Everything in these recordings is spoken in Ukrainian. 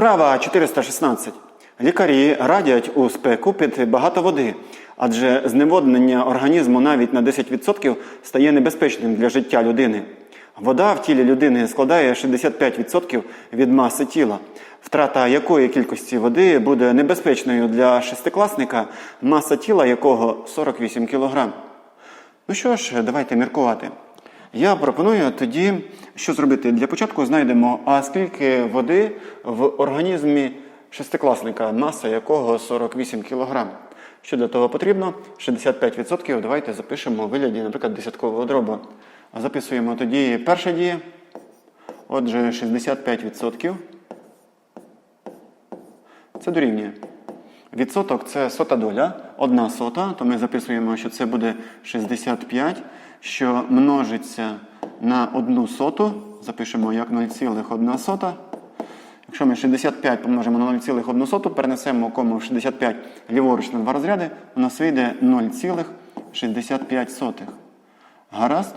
Вправа 416. Лікарі радять у спеку пити багато води, адже зневоднення організму навіть на 10% стає небезпечним для життя людини. Вода в тілі людини складає 65% від маси тіла. Втрата якої кількості води буде небезпечною для шестикласника, маса тіла якого 48 кг. Ну що ж, давайте міркувати. Я пропоную тоді, що зробити. Для початку знайдемо, а скільки води в організмі шестикласника, маса якого 48 кг. Що для того потрібно? 65% давайте запишемо у вигляді, наприклад, десяткового дробу. А Записуємо тоді перша дія. Отже, 65%. Це дорівнює. Відсоток це сота доля, одна сота, то ми записуємо, що це буде 65, що множиться на одну соту. Запишемо як 0,1 сота. Якщо ми 65 помножимо на 0,1 соту, перенесемо кому в 65 ліворуч на два розряди, у нас вийде 0,65. Гаразд.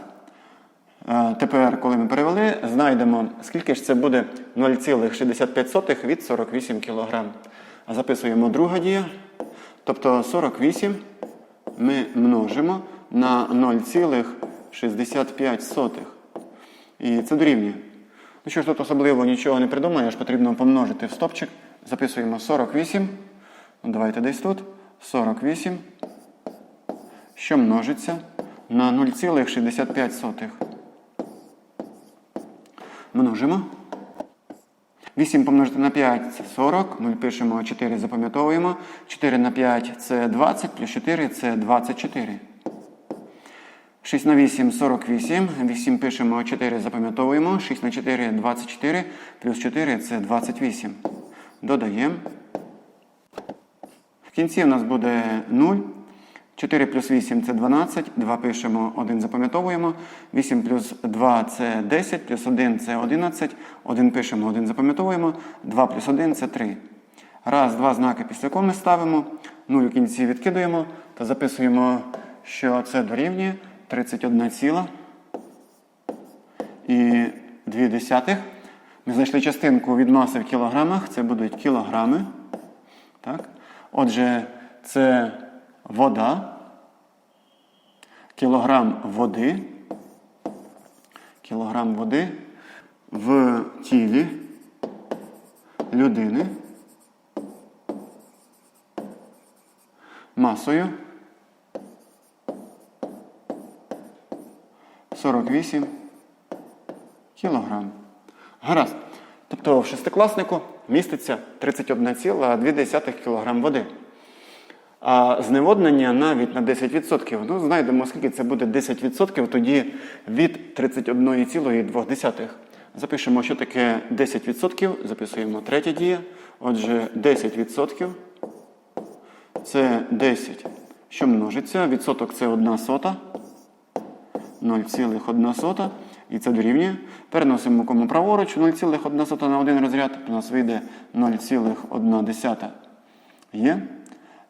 Е, Тепер, коли ми перевели, знайдемо, скільки ж це буде 0,65 від 48 кг. Записуємо друга дія. Тобто 48 ми множимо на 0,65. І це дорівнює. Ну що ж, тут особливо нічого не придумаєш, потрібно помножити в стопчик. Записуємо 48. Ну, давайте десь тут. 48. Що множиться на 0,65. Множимо. 8 помножити на 5 це 40. 0 пишемо, 4 запам'ятовуємо. 4 на 5 це 20, плюс 4 це 24. 6 на 8 48. 8 пишемо, 4 запам'ятовуємо. 6 на 4 24, плюс 4 це 28. Додаємо. В кінці у нас буде 0. 4 плюс 8 це 12, 2 пишемо, 1 запам'ятовуємо. 8 плюс 2 це 10, плюс 1 це 11, 1 пишемо, 1 запам'ятовуємо, 2 плюс 1 це 3. Раз, два знаки після коми ставимо, 0 у кінці відкидуємо та записуємо, що це дорівнює 31 ціла і 2 десятих. Ми знайшли частинку від маси в кілограмах, це будуть кілограми. Так? Отже, це вода, кілограм води, кілограм води в тілі людини масою 48 кілограм. Гаразд. Тобто в шестикласнику міститься 31,2 кг води. А зневоднення навіть на 10%. Ну, знайдемо, скільки це буде 10%, тоді від 31,2. Запишемо, що таке 10%. Записуємо третя дія. Отже, 10% це 10, що множиться. Відсоток це 1 сота. 0,1 сота. І це дорівнює. Переносимо кому праворуч 0,1 сота на один розряд. У нас вийде 0,1. Є?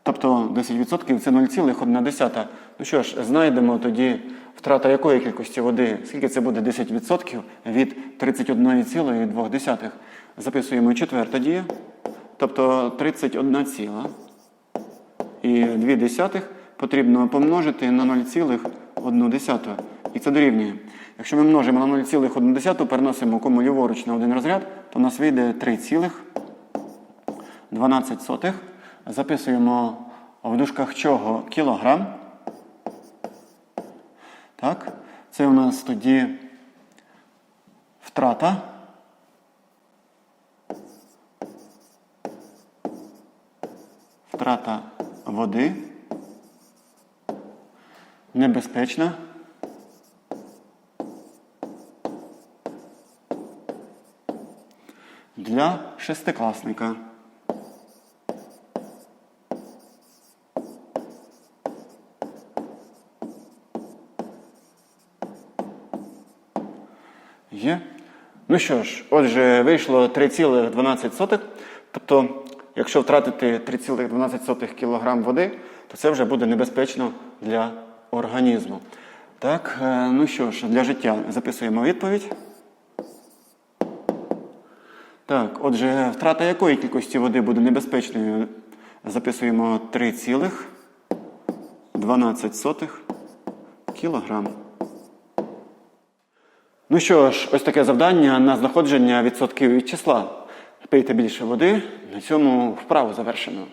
Тобто 10% це 0,1. Ну що ж, знайдемо тоді втрата якої кількості води, скільки це буде 10% від 31,2. Записуємо четверта дія. Тобто 31 ціла і 2 десятих потрібно помножити на 0,1. І це дорівнює. Якщо ми множимо на 0,1, переносимо кому ліворуч на один розряд, то у нас вийде 3,12. Записуємо в дужках чого кілограм. Так, це у нас тоді втрата. Втрата води. Небезпечна. Для шестикласника. Є. Ну що ж, отже, вийшло 3,12. Тобто, якщо втратити 3,12 кг води, то це вже буде небезпечно для організму. Так, е, ну що ж, для життя записуємо відповідь. Так, отже, втрата якої кількості води буде небезпечною? Записуємо 3,12 кілограм. Ну що ж, ось таке завдання на знаходження відсотків від числа. Пийте більше води. На цьому вправу завершено.